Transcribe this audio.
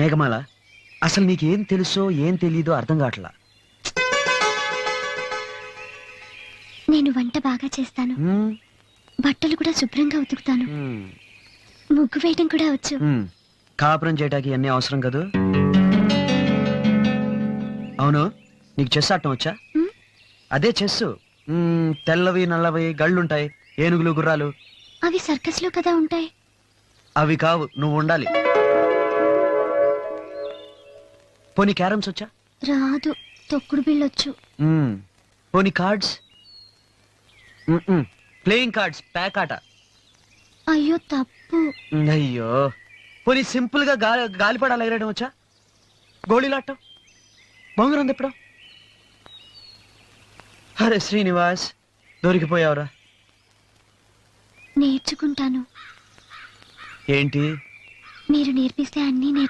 మేఘమాల అసలు నీకేం తెలుసో ఏం తెలీదో అర్థం కావట్లా? నేను వంట బాగా చేస్తాను. బట్టలు కూడా శుభ్రంగా ఉతుకుతాను. ముగ్గు వేయడం కూడా వచ్చు. కాపురం చేయడానికి అన్నీ అవసరం కదూ? అవును నీకు చెస్ ఆడటం వచ్చా. అదే చెస్ తెల్లవి నల్లవి గళ్ళుంటాయి ఏనుగులు గుర్రాలు. అవి సర్కస్లో కదా ఉంటాయి. అవి కావు నువ్వు ఉండాలి. పోనీ క్యారమ్స్ వచ్చా? రాదు తొక్కుడు బిళ్ళొచ్చు. పోనీ కార్డ్స్? ప్లేయింగ్ కార్డ్స్ ప్యాక్ ఆట. అయ్యో తప్పు. అయ్యో. పోనీ సింపుల్గా గాలి గాలిపడాలు ఎగరడం వచ్చా? గోళీలాటం? బొంగరం తిప్పడం? అరే శ్రీనివాస్ దొరికిపోయావురా. నేర్చుకుంటాను. ఏంటి? మీరు నేర్పిస్తే అన్నీ